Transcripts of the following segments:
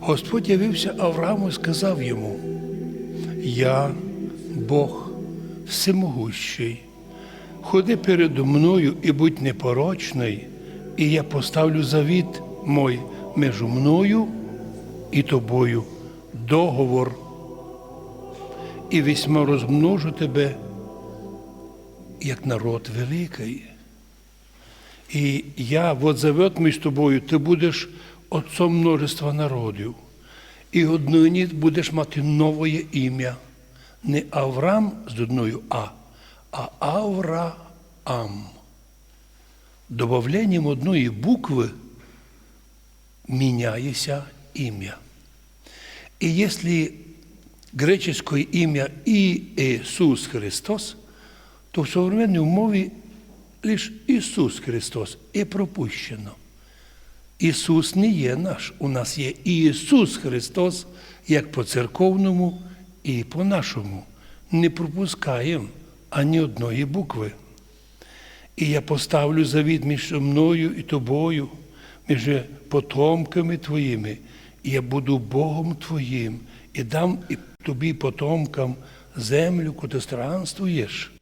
Господь явився Аврааму і сказав йому: Я, Бог всемогущий, ходи передо мною і будь непорочний, і я поставлю завіт мой між мною і тобою, договор, і весьма розмножу тебе, як народ великий. І я вот завет між тобою, ти будеш отцом множества народів. І однині будеш мати нове ім'я. Не Авраам з одною А, а Авраам. Добавленням одної букви міняється ім'я. І якщо греческое ім'я Ісус Христос, то в современній мові лише Ісус Христос і пропущено. Ісус не є наш, у нас є Ісус Христос, як по церковному і по нашому. Не пропускаємо ані одної букви. І я поставлю завіт між мною і тобою, між потомками твоїми, і я буду Богом твоїм, і дам тобі потомкам землю, куди странствуєш.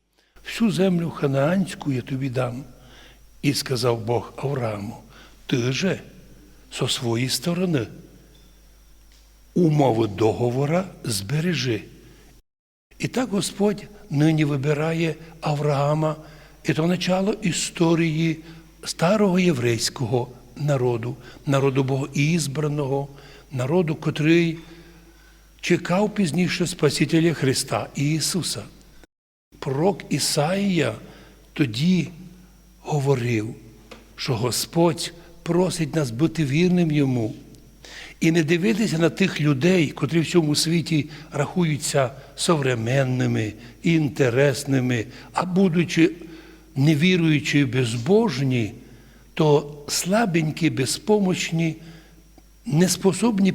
Всю землю ханаанську я тобі дам. І сказав Бог Аврааму, ти же со своєї сторони умови договора збережи. І так Господь нині вибирає Авраама, і то начало історії старого єврейського народу, народу Богоізбраного, народу, котрий чекав пізніше Спасителя Христа Ісуса. Пророк Ісаїя тоді говорив, що Господь просить нас бути вірним йому і не дивитися на тих людей, котрі в цьому світі рахуються современними, інтересними, а будучи невіруючі безбожні, то слабенькі, безпомочні, неспособні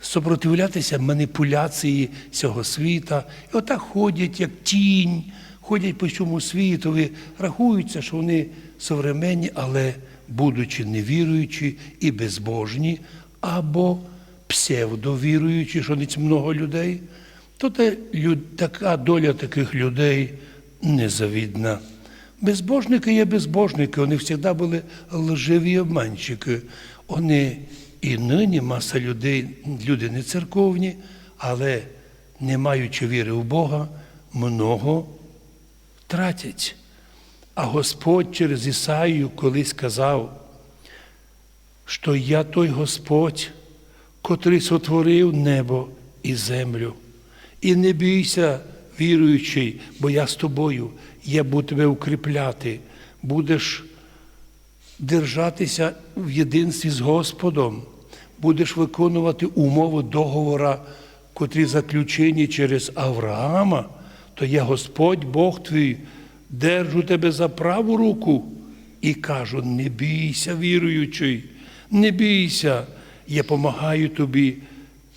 сопротивлятися маніпуляції цього світа. І отак ходять, як тінь, ходять по цьому світові, рахуються, що вони современні, але будучи невіруючі і безбожні, або псевдовіруючі, що ниць много людей, то та, така доля таких людей незавідна. Безбожники є безбожники, вони завжди були лживі обманщики. Вони і нині маса людей, люди не церковні, але не маючи віри в Бога, много тратять. А Господь через Ісаїю колись сказав, що я той Господь, котрий сотворив небо і землю. І не бійся, віруючий, бо я з тобою, я буду тебе укріпляти, будеш держатися в єдинстві з Господом, будеш виконувати умови договора, котрі заключені через Авраама, то я Господь Бог твій, держу тебе за праву руку і кажу: не бійся, віруючий, не бійся, я помагаю тобі,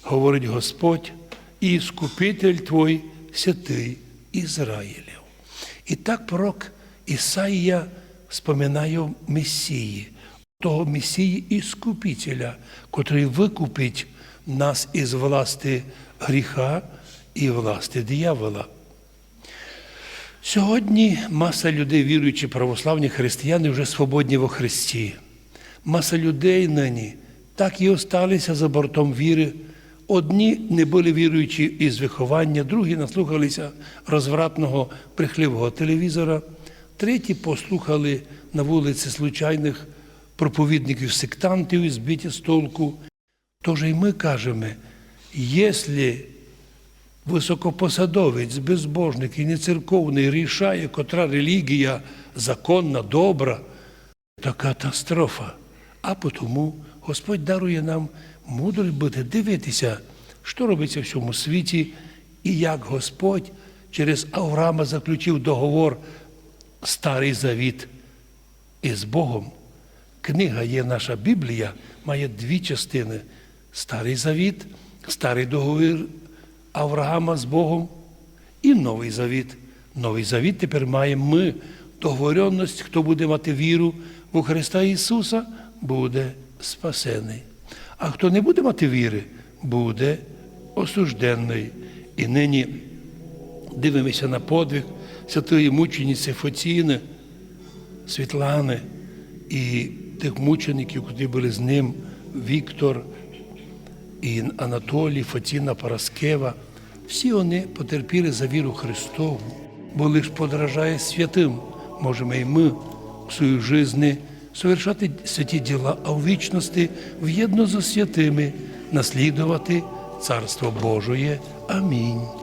говорить Господь, і скупитель твій святий Ізраїлів. І так пророк Ісаїя споминає Месії, того Месії Іскупителя, котрий викупить нас із власти гріха і власти диявола. Сьогодні маса людей, віруючі православні християни, вже свободні во Христі. Маса людей нині так і осталися за бортом віри. Одні не були віруючі із виховання, другі наслухалися розвратного брехливого телевізора, треті послухали на вулиці случайних проповідників сектантів і збиті з толку. Тож і ми кажемо, якщо високопосадовець, безбожник і нецерковний рішає, котра релігія законна, добра, то катастрофа. А тому Господь дарує нам мудрость бути, дивитися, що робиться в цьому світі, і як Господь через Авраама заключив договор Старий Завіт із Богом. Книга є наша Біблія, має дві частини: Старий Завіт, Старий договір Авраама з Богом і Новий Завіт. Новий Завіт тепер маємо ми договоренність, хто буде мати віру у Христа Ісуса, буде спасений. А хто не буде мати віри, буде осужденний. І нині дивимося на подвиг святої мучениці Фоціни, Світлани і тих мучеників, які були з ним, Віктор і Анатолій, Фатіна Параскева. Всі вони потерпіли за віру Христову, бо лиш подражає святим, можемо і ми в своїй житті совершати святі діла, а в вічності в'єдно зі святими наслідувати Царство Божоє. Амінь.